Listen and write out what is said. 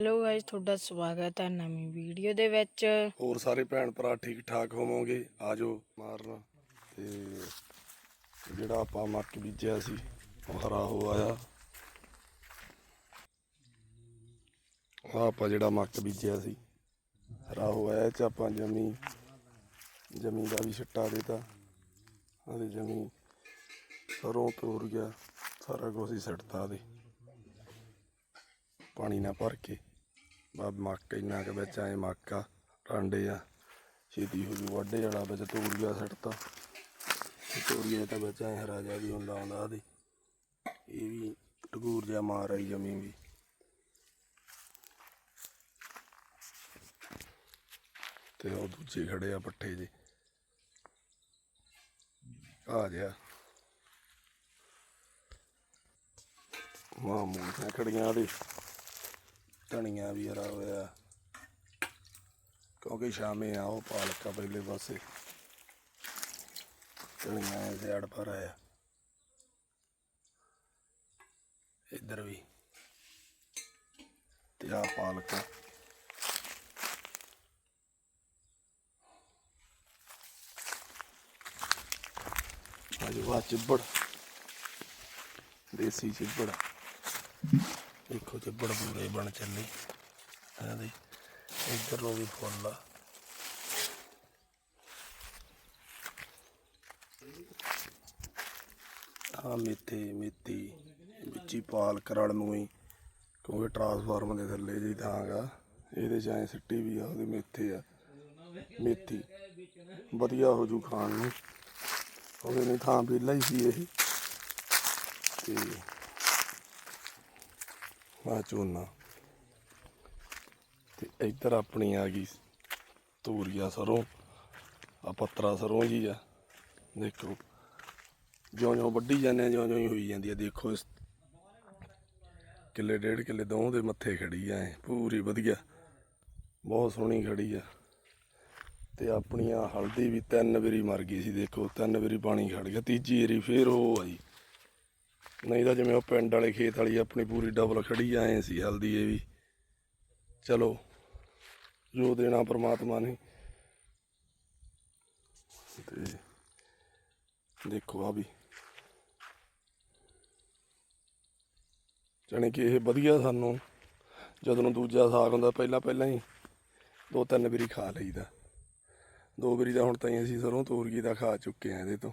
Hello guys ਤੁਹਾਡਾ ਸਵਾਗਤ ਹੈ ਨਵੀਂ ਵੀਡੀਓ ਦੇ ਵਿੱਚ। ਹੋਰ ਸਾਰੇ ਭੈਣ ਭਰਾ ਠੀਕ ਠਾਕ ਹੋਵੋਗੇ? ਆਜੋ ਮਾਰਨਾ। ਤੇ ਜਿਹੜਾ ਆਪਾਂ ਮੱਕ ਬੀਜਿਆ ਸੀ, ਉਹ ਹਰਾ ਹੋ ਆਇਆ। ਆਹ ਆਪਾਂ ਜਿਹੜਾ ਮੱਕ ਬੀਜਿਆ ਸੀ, ਹਰਾ ਹੋ ਆਇਆ। ਚ ਆਪਾਂ ਜਮੀ ਜਮੀ ਦਾ ਵੀ ਛਿੱਟਾ ਦੇਤਾ ਆਦੇ ਜਮੀ ਸਰੋਂ ਤੋਰ ਗਿਆ, ਸਾਰਾ ਕੁਝ ਹੀ ਸਿੱਟਤਾ ਦੇ ਪਾਣੀ ਨਾਲ ਭਰ ਕੇ। ਬਾ ਮੱਕ ਇੰਨਾ ਕੁ ਵਿੱਚ ਆਏ ਮੱਕਾ ਟਾਂਡੇ ਆ। ਛੇਤੀ ਹੋ ਜੂ, ਵਾਢੇ ਵਾਲਾ ਵਿੱਚ ਤੋਰੀਆ ਸੱਟਤਾ। ਤੋਰੀਆ ਤਾਂ ਵਿੱਚ ਆਏ ਹਰਾ ਜਾ ਵੀ ਹੁੰਦਾ ਆਉਂਦਾ ਦੇ ਇਹ ਵੀ ਟਗੂਰ ਜਿਹਾ ਮਾਰ ਆਈ ਜਮੀ ਵੀ। ਤੇ ਉਹ ਦੂਜੇ ਖੜੇ ਆ ਪੱਠੇ ਜੇ ਆ ਗਿਆ। ਮਾਂ ਖੜੀਆਂ ਦੇ ਧਨੀਆ ਵੀ ਹਰਾ ਹੋਇਆ। ਕਿਉਂਕਿ ਸ਼ਾਮੇ ਆ, ਉਹ ਪਾਲਕਾ ਪਹਿਲੇ ਪਾਸੇ। ਧਨੀਆ ਇਹ ਅੜ ਪਰ ਆਇਆ ਇੱਧਰ ਵੀ। ਤੇ ਆ ਪਾਲਕਾ ਅਜੇ ਵਾ ਚਿੱਬੜ ਦੇਸੀ ਚਿੱਬੜ ਦੇਖੋ ਚਿੱਬੜ ਪੂਰੇ ਬਣ ਚੱਲੇ। ਇਹਦੇ ਇੱਧਰ ਨੂੰ ਵੀ ਫੁੱਲ ਆ। ਆ ਮੇਥੇ, ਮੇਥੀ ਵਿੱਚ ਹੀ ਪਾਲ ਕਰਲ ਨੂੰ ਹੀ ਕਿਉਂਕਿ ਟਰਾਂਸਫਾਰਮਰ ਦੇ ਥੱਲੇ ਜੀ ਥਾਂਗਾ ਇਹਦੇ ਚਾਹੇ ਸਿੱਟੀ ਵੀ ਆ, ਉਹਦੇ ਮੇਥੇ ਆ। ਮੇਥੀ, ਵਧੀਆ ਹੋ ਜੂ ਖਾਣ ਨੂੰ। ਉਹਦੇ ਨੇ ਥਾਂ ਵਿਹਲਾ ਹੀ ਸੀ ਇਹ। ਤੇ ਆ ਝੋਨਾ ਤੇ ਇੱਧਰ ਆਪਣੀ ਆ ਗਈ ਧੂਰੀਆ ਸਰੋਂ। ਆ ਪੱਤਰਾ ਸਰੋਂ ਜੀ ਆ। ਦੇਖੋ ਜਿਉਂ ਜਿਉਂ ਵੱਢੀ ਜਾਂਦੇ ਆ ਜਿਉਂ ਜਿਉਂ ਹੀ ਹੋਈ ਜਾਂਦੀ ਆ। ਦੇਖੋ ਇਸ ਕਿੱਲੇ ਡੇਢ ਕਿੱਲੇ ਦੋਹਾਂ ਦੇ ਮੱਥੇ ਖੜੀ ਆ ਇਹ। ਪੂਰੀ ਵਧੀਆ। ਬਹੁਤ ਸੋਹਣੀ ਖੜੀ ਆ। ਤੇ ਆਪਣੀ ਆ ਹਲਦੀ ਵੀ ਤਿੰਨ ਵਾਰੀ ਮਰ ਗਈ ਸੀ, ਦੇਖੋ, ਤਿੰਨ ਵਾਰੀ ਪਾਣੀ ਖੜ ਗਿਆ। ਤੀਜੀ ਵਾਰੀ ਫੇਰ ਉਹ ਆਈ। ਨਹੀਂ ਤਾਂ ਜਿਵੇਂ ਉਹ ਪਿੰਡ ਵਾਲੇ ਖੇਤ ਵਾਲੀ ਆਪਣੀ ਪੂਰੀ ਡਬਲ ਖੜੀ ਆਏ ਸੀ ਹਲਦੀ ਇਹ ਵੀ। ਚਲੋ, ਜੋ ਦੇਣਾ ਪ੍ਰਮਾਤਮਾ ਨੇ। ਤੇ ਦੇਖੋ ਆ ਵੀ। ਜਾਣੀ ਕਿ ਇਹ ਵਧੀਆ ਸਾਨੂੰ, ਜਦੋਂ ਨੂੰ ਦੂਜਾ ਸਾਗ ਹੁੰਦਾ, ਪਹਿਲਾਂ ਪਹਿਲਾਂ ਹੀ ਦੋ ਤਿੰਨ ਵਾਰੀ ਖਾ ਲਈਦਾ। ਦੋ ਵਾਰੀ ਤਾਂ ਹੁਣ ਤਾਈਂ ਅਸੀਂ ਸਰੋਂ ਤੋਰਗੀ ਦਾ ਖਾ ਚੁੱਕੇ ਆ ਇਹਦੇ ਤੋਂ।